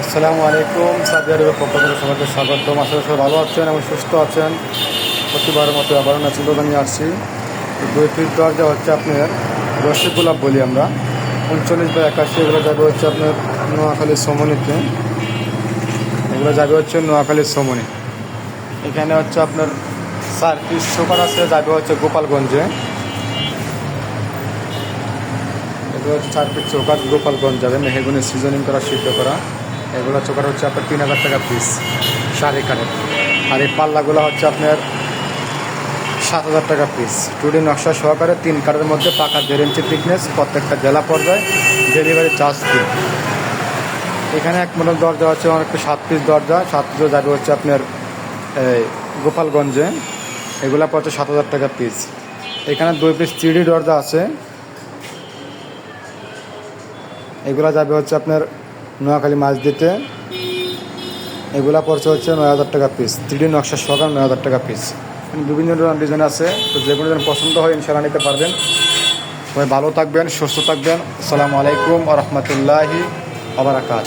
আসসালামু আলাইকুম আরবের পক্ষ থেকে সবাইকে স্বাগতম। আসলে সবাই ভালো আছেন এবং সুস্থ আছেন। প্রতিবারের মতো আবার নাচিলতা নিয়ে আসছি। দুই ফিট যা হচ্ছে আপনার রসি গোলাপ বলি আমরা। উনচল্লিশ বা একাশি, এগুলো যাবে হচ্ছে আপনার নোয়াখালী সমনিতে। এগুলো যাবে হচ্ছে নোয়াখালী সমনি। এখানে হচ্ছে আপনার চার পিস সুপার আছে, যাবে হচ্ছে গোপালগঞ্জে। এগুলো হচ্ছে চার পিস চৌকাট গোপালগঞ্জ যাবে, মেহেগুনি সিজনিং করা, সিদ্ধ করা। এগুলো চৌকাট হচ্ছে আপনার তিন হাজার টাকা পিস শাড়ি কাঠের। আর এই পাল্লাগুলো হচ্ছে আপনার সাত হাজার টাকা পিস টুডি নকশা সহকারে তিন কাঠের মধ্যে পাকা দেড় ইঞ্চি থিকনেস প্রত্যেকটা জেলা পর্যায়ে ডেলিভারি চার্জ দিন। এখানে এক মডেল দরজা হচ্ছে অনেকটা সাত পিস দরজা। সাত পিস যাবে হচ্ছে আপনার গোপালগঞ্জে। এগুলো পড়ছে সাত হাজার টাকা পিস এখানে দুই পিস চিড়ি দরজা আছে। এগুলা যাবে হচ্ছে আপনার নোয়াখালী মাছ দিতে। এগুলা পড়ছে হচ্ছে নয় হাজার টাকা পিস থ্রিডি নকশা সকাল নয় হাজার টাকা পিস বিভিন্ন ধরনের ডিজাইন আছে। তো যে কোনো পছন্দ হয় ইনশাল্লাহ নিতে পারবেন। সবাই ভালো থাকবেন, সুস্থ থাকবেন। আসসালামু আলাইকুম আ রহমতুল্লাহি আবরাকাত